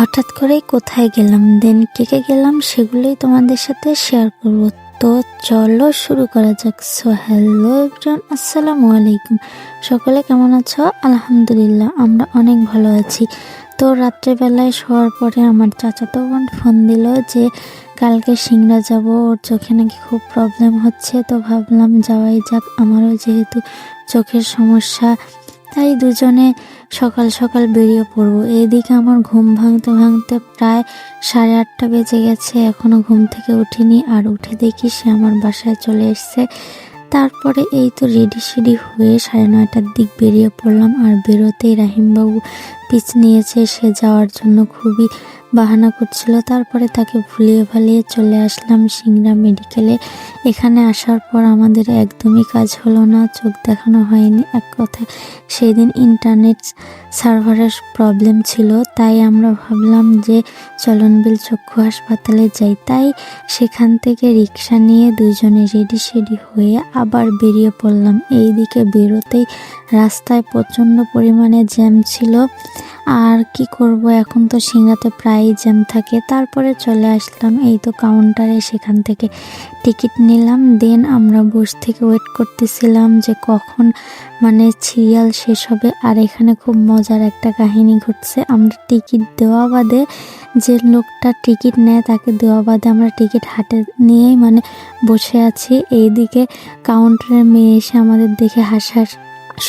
হঠাৎ করেই কোথায় গেলাম দেন কেকে গেলাম সেগুলোই তোমাদের সাথে শেয়ার করব। তো চলো শুরু করা যাক। সো হ্যালো এভরিওয়ান আসসালামু আলাইকুম। সকলে কেমন আছো? আলহামদুলিল্লাহ, আমরা অনেক ভালো আছি। তো রাত্রেবেলায় শোয়ার পরে আমার চাচাতো বোন ফোন দিল যে, কালকে সিংড়া যাব, ওর চোখে নাকি খুব প্রবলেম হচ্ছে, তো ভাবলাম যাওয়াই যাক। আমারও যেহেতু চোখের সমস্যা তাই দুজনে সকাল সকাল বেরিয়ে পড়ব। এদিকে আমার ঘুম ভাঙতে ভাঙতে প্রায় সাড়ে আটটা বেজে গেছে। এখনও ঘুম থেকে উঠিনি আর উঠে দেখি সে আমার বাসায় চলে এসছে। তারপরে এই তো রেডি সেডি হয়ে সাড়ে নয়টার দিক বেরিয়ে পড়লাম। আর বেরোতেই রাহিমবাবু পিচ নিয়েছে। সে যাওয়ার জন্য খুবই বাহানা করছিল। তারপরে তাকে ভুলিয়ে ভালিয়ে চলে আসলাম সিংড়া মেডিকেলে এখানে আসার পর আমাদের একদমই কাজ হলো না, চোখ দেখানো হয়নি। এক কথায় সেই দিন ইন্টারনেট সার্ভারের প্রবলেম ছিল, তাই আমরা ভাবলাম যে চলনবিল চক্ষু হাসপাতালে যাই। তাই সেখান থেকে রিক্সা নিয়ে দুজনে রেডি সেডি হয়ে আবার বেরিয়ে পড়লাম। এই দিকে বেরোতেই রাস্তায় প্রচণ্ড পরিমাণে জ্যাম ছিল। আর কি করব? এখন তো সিঙ্গাতে প্রায়ই জ্যাম থাকে। তারপরে চলে আসলাম এই তো কাউন্টারে সেখান থেকে টিকিট নিলাম। দেন আমরা বস থেকে ওয়েট করতেছিলাম যে কখন মানে সিরিয়াল শেষ হবে। আর এখানে খুব মজার একটা কাহিনী ঘটছে। আমরা টিকিট দেওয়া বাদে যে লোকটা টিকিট নেয়, তাকে দেওয়া বাদে আমরা টিকিট হাতে নিয়েই মানে বসে আছি। এইদিকে কাউন্টারের মেয়ে এসে আমাদের দেখে হাসাহাস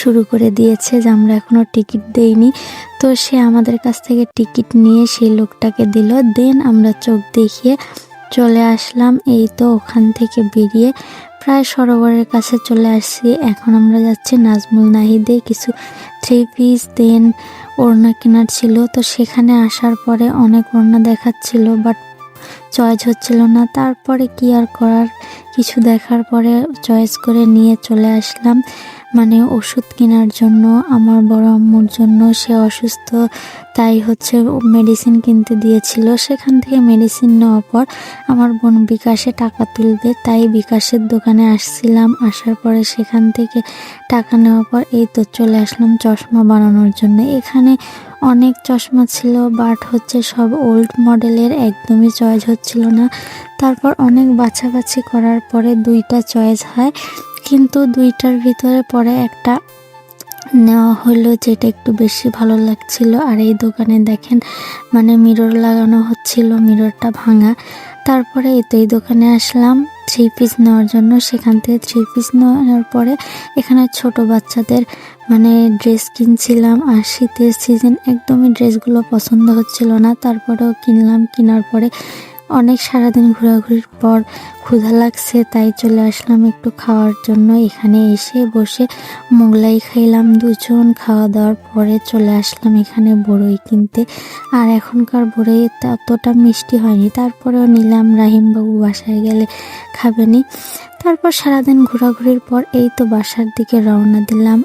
শুরু করে দিয়েছে যে আমরা এখনও টিকিট দেইনি। তো সে আমাদের কাছ থেকে টিকিট নিয়ে সেই লোকটাকে দিল। দেন আমরা চোখ দেখিয়ে চলে আসলাম। এই তো ওখান থেকে বেরিয়ে প্রায় সরোবরের কাছে চলে আসছি। এখন আমরা যাচ্ছি নাজমুল নাহিদে। কিছু থ্রি পিস, দেন ওড়না কেনার ছিল। তো সেখানে আসার পরে অনেক ওড়না দেখাচ্ছিল, বাট চয়েস হচ্ছিল না। তারপরে কি আর করার? কিছু দেখার পরে চয়েস করে নিয়ে চলে আসলাম। মানে ওষুধ কেনার জন্য, আমার বড় আম্মুর জন্য সে অসুস্থ, তাই হচ্ছে মেডিসিন কিনতে দিয়েছিল। সেখান থেকে মেডিসিন নেওয়ার পর আমার বোন বিকাশে টাকা তুলবে, তাই বিকাশের দোকানে আসছিলাম। আসার পরে সেখান থেকে টাকা নেওয়ার পর এই তো চলে আসলাম চশমা বানানোর জন্য। এখানে অনেক চশমা ছিল বাট হচ্ছে সব ওল্ড মডেলের একদমই চয়েস হচ্ছিল না। তারপর অনেক বাছাবাছি করার পরে দুইটা চয়েস হয়। কিন্তু দুইটার ভিতরে পরে একটা নেওয়া হলো যেটা একটু বেশি ভালো লাগছিল। আর এই দোকানে দেখেন মানে মিরর লাগানো হচ্ছিল মিররটা ভাঙা। তারপরে এই তো এই দোকানে আসলাম থ্রি পিস নেওয়ার জন্য। সেখান থেকে থ্রি পিস নেওয়ার পরে এখানে ছোট বাচ্চাদের মানে ড্রেস কিনছিলাম। আর শীতের সিজন একদমই ড্রেসগুলো পছন্দ হচ্ছিল না। তারপরেও কিনলাম। কেনার পরে অনেক সারাদিন ঘোরাঘুরির পর ক্ষুধা লাগছে, তাই চলে আসলাম একটু খাওয়ার জন্য। এখানে এসে বসে মোগলাই খাইলাম দুজন। খাওয়া দাওয়ার পরে চলে আসলাম এখানে বড়ই কিনতে। আর এখনকার বড়ই অতটা মিষ্টি হয়নি। তারপরেও নিলাম, রাহিমবাবু বাসায় গেলে খাবেনি তারপর সারাদিন ঘোরাঘুরির পর এই তো বাসার দিকে রওনা দিলাম।